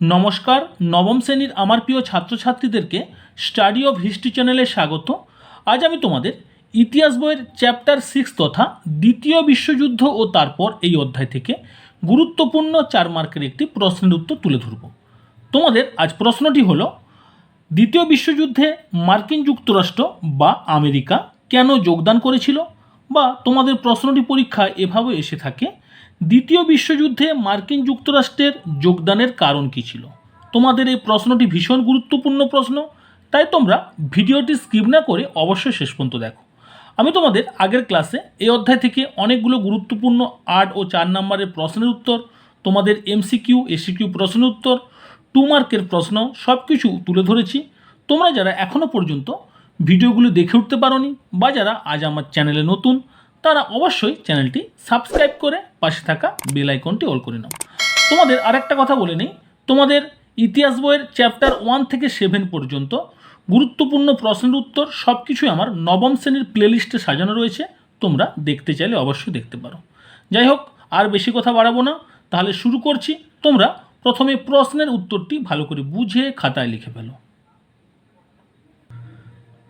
নমস্কার, নবম শ্রেণির আমার প্রিয় ছাত্রছাত্রীদেরকে স্টাডি অফ হিস্ট্রি চ্যানেলে স্বাগত। আজ আমি তোমাদের ইতিহাস বইয়ের চ্যাপ্টার সিক্স তথা দ্বিতীয় বিশ্বযুদ্ধ ও তারপর এই অধ্যায় থেকে গুরুত্বপূর্ণ চার মার্কের একটি প্রশ্নের উত্তর তুলে ধরব। তোমাদের আজ প্রশ্নটি হলো, দ্বিতীয় বিশ্বযুদ্ধে মার্কিন যুক্তরাষ্ট্র বা আমেরিকা কেন যোগদান করেছিল? বা তোমাদের প্রশ্নটি পরীক্ষায় এভাবে এসে থাকে দ্বিতীয় বিশ্বযুদ্ধে মার্কিন যুক্তরাষ্ট্রের যোগদানের কারণ কী ছিল? তোমাদের এই প্রশ্নটি ভীষণ গুরুত্বপূর্ণ প্রশ্ন, তাই তোমরা ভিডিওটি স্কিপ না করে অবশ্যই শেষ পর্যন্ত দেখো। আমি তোমাদের আগের ক্লাসে এই অধ্যায় থেকে অনেকগুলো গুরুত্বপূর্ণ আট ও চার নম্বরের প্রশ্নের উত্তর, তোমাদের এমসিকিউ, এসিকিউ প্রশ্নের উত্তর, টু মার্কের প্রশ্ন সব কিছু তুলে ধরেছি। তোমরা যারা এখনও পর্যন্ত ভিডিওগুলো দেখে উঠতে পারোনি বা যারা আজ আমার চ্যানেলে নতুন তারা অবশ্যই চ্যানেলটি সাবস্ক্রাইব করে পাশে থাকা বেল আইকনটি অল করে নাও। তোমাদের আরেকটা কথা বলে নিই। তোমাদের ইতিহাস বইয়ের চ্যাপ্টার ওয়ান থেকে সেভেন পর্যন্ত গুরুত্বপূর্ণ প্রশ্নের উত্তর সব কিছুই আমার নবম শ্রেণির প্লেলিস্টে সাজানো রয়েছে। তোমরা দেখতে চাইলে অবশ্যই দেখতে পারো। যাই হোক, আর বেশি কথা বাড়াবো না। তাহলে শুরু করছি। তোমরা প্রথমে প্রশ্নের উত্তরটি ভালো করে বুঝে খাতায় লিখে ফেলো।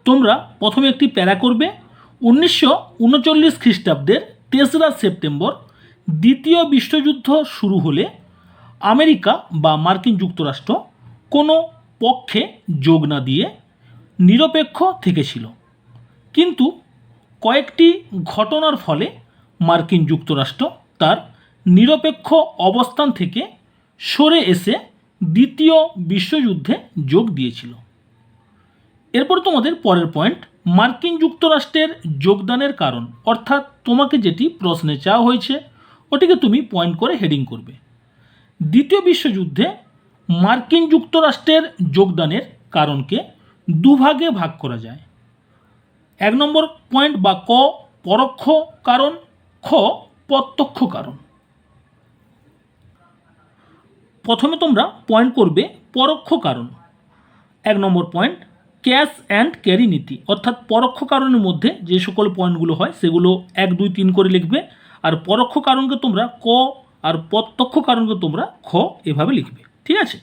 তোমরা প্রথমে একটি প্যারা করবে। উনিশশো উনচল্লিশ খ্রিস্টাব্দের তেসরা সেপ্টেম্বর দ্বিতীয় বিশ্বযুদ্ধ শুরু হলে আমেরিকা বা মার্কিন যুক্তরাষ্ট্র কোনো পক্ষে যোগ না দিয়ে নিরপেক্ষ থেকেছিল। কিন্তু কয়েকটি ঘটনার ফলে মার্কিন যুক্তরাষ্ট্র তার নিরপেক্ষ অবস্থান থেকে সরে এসে দ্বিতীয় বিশ্বযুদ্ধে যোগ দিয়েছিল। এরপর তোমাদের পরের পয়েন্ট মার্কিন যুক্তরাষ্ট্রের যোগদানের কারণ, অর্থাৎ তোমাকে যেটি প্রশ্নে চাওয়া হয়েছে, ওটিকে তুমি পয়েন্ট করে হেডিং করবে। দ্বিতীয় বিশ্বযুদ্ধে মার্কিন যুক্তরাষ্ট্রের যোগদানের কারণকে দুভাগে ভাগ করা যায়। এক নম্বর পয়েন্ট বা ক পরোক্ষ কারণ, খ প্রত্যক্ষ কারণ। প্রথমে তোমরা পয়েন্ট করবে পরোক্ষ কারণ। এক নম্বর পয়েন্ট ক্যাশ অ্যান্ড ক্যারি নীতি। অর্থাৎ পরোক্ষ কারণের মধ্যে যে সকল পয়েন্টগুলো হয়, সেগুলো এক, দুই, তিন করে লিখবে। আর পরোক্ষ কারণকে তোমরা ক আর প্রত্যক্ষ কারণকে তোমরা খ এভাবে লিখবে। ঠিক আছে?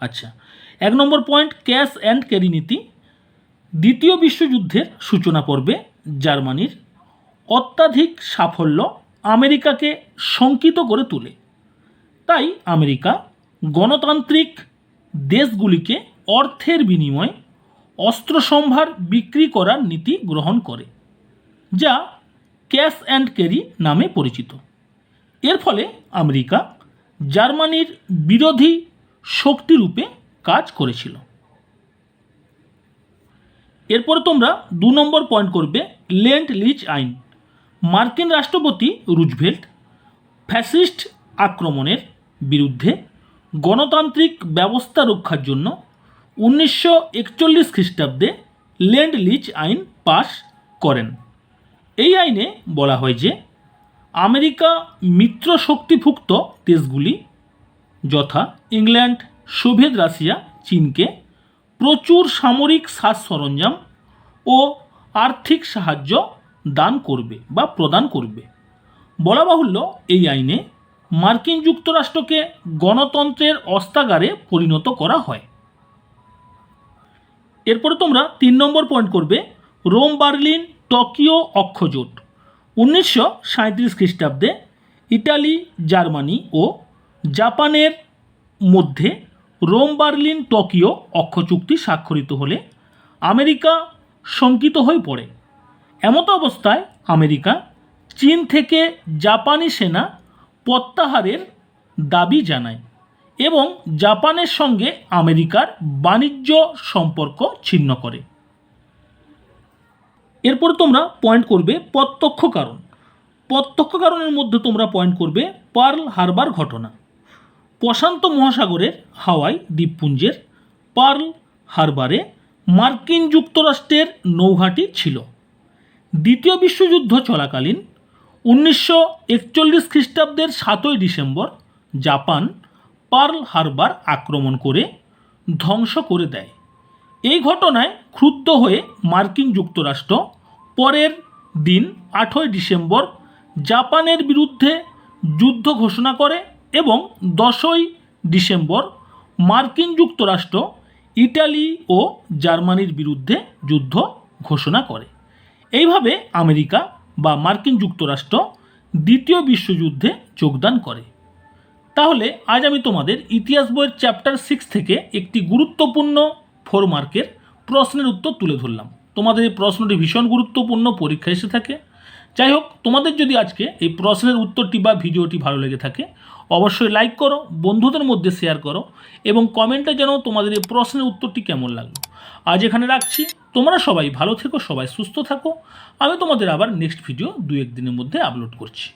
আচ্ছা এক নম্বর পয়েন্ট, ক্যাশ অ্যান্ড ক্যারি নীতি। দ্বিতীয় বিশ্বযুদ্ধের সূচনা পর্বে জার্মানির অত্যাধিক সাফল্য আমেরিকাকে শঙ্কিত করে তোলে। তাই আমেরিকা গণতান্ত্রিক দেশগুলিকে অর্থের বিনিময়ে অস্ত্র সম্ভার বিক্রি করার নীতি গ্রহণ করে, যা ক্যাশ অ্যান্ড ক্যারি নামে পরিচিত। এর ফলে আমেরিকা জার্মানির বিরোধী শক্তিরূপে কাজ করেছিল। এরপরে তোমরা দু নম্বর পয়েন্ট করবে লেন্ট লিচ আইন। মার্কিন রাষ্ট্রপতি রুজভেল্ট ফ্যাসিস্ট আক্রমণের বিরুদ্ধে গণতান্ত্রিক ব্যবস্থা রক্ষার জন্য উনিশশো একচল্লিশ খ্রিস্টাব্দে ল্যান্ড লিচ আইন পাশ করেন। এই আইনে বলা হয় যে, আমেরিকা মিত্র শক্তিভুক্ত দেশগুলি যথা ইংল্যান্ড, সোভিয়েত রাশিয়া, চীনকে প্রচুর সামরিক সাজ সরঞ্জাম ও আর্থিক সাহায্য দান করবে বা প্রদান করবে। বলা বাহুল্য, এই আইনে মার্কিন যুক্তরাষ্ট্রকে গণতন্ত্রের অস্তাগারে পরিণত করা হয়। এরপরে তোমরা তিন নম্বর পয়েন্ট করবে, রোম, বার্লিন, টোকিও, অক্ষজোট। উনিশশো সাঁত্রিশ খ্রিস্টাব্দে ইটালি, জার্মানি ও জাপানের মধ্যে রোম, বার্লিন, টোকিও অক্ষ চুক্তি স্বাক্ষরিত হলে আমেরিকা শঙ্কিত হয়ে পড়ে। এমত অবস্থায় আমেরিকা চীন থেকে জাপানি সেনা প্রত্যাহারের দাবি জানায়। এবং জাপানের সঙ্গে আমেরিকার বাণিজ্য সম্পর্ক ছিন্ন করে। এরপর তোমরা পয়েন্ট করবে প্রত্যক্ষ কারণ। প্রত্যক্ষ কারণের মধ্যে তোমরা পয়েন্ট করবে পার্ল হারবার ঘটনা। প্রশান্ত মহাসাগরের হাওয়াই দ্বীপপুঞ্জের পার্ল হারবারে মার্কিন যুক্তরাষ্ট্রের নৌঘাঁটি ছিল। দ্বিতীয় বিশ্বযুদ্ধ চলাকালীন উনিশশো একচল্লিশ খ্রিস্টাব্দের সাতই ডিসেম্বর জাপান পার্ল হারবার আক্রমণ করে ধ্বংস করে দেয়। এই ঘটনায় ক্ষুব্ধ হয়ে মার্কিন যুক্তরাষ্ট্র পরের দিন আটই ডিসেম্বর জাপানের বিরুদ্ধে যুদ্ধ ঘোষণা করে এবং দশই ডিসেম্বর মার্কিন যুক্তরাষ্ট্র ইটালি ও জার্মানির বিরুদ্ধে যুদ্ধ ঘোষণা করে। এইভাবে আমেরিকা বা মার্কিন যুক্তরাষ্ট্র দ্বিতীয় বিশ্বযুদ্ধে যোগদান করে। তাহলে আজ আমি তোমাদের ইতিহাস বইয়ের চ্যাপ্টার সিক্স থেকে একটি গুরুত্বপূর্ণ ফোর মার্কের প্রশ্নের উত্তর তুলে ধরলাম। তোমাদের এই প্রশ্নটি ভীষণ গুরুত্বপূর্ণ, পরীক্ষা এসে থাকে। যাই হোক, তোমাদের যদি আজকে এই প্রশ্নের উত্তরটি বা ভিডিওটি ভালো লেগে থাকে, অবশ্যই লাইক করো, বন্ধুদের মধ্যে শেয়ার করো এবং কমেন্টে যেন তোমাদের এই প্রশ্নের উত্তরটি কেমন লাগল। আজ এখানে রাখছি। তোমরা সবাই ভালো থেকো, সবাই সুস্থ থাকো। আমি তোমাদের আবার নেক্সট ভিডিও দু এক দিনের মধ্যে আপলোড করছি।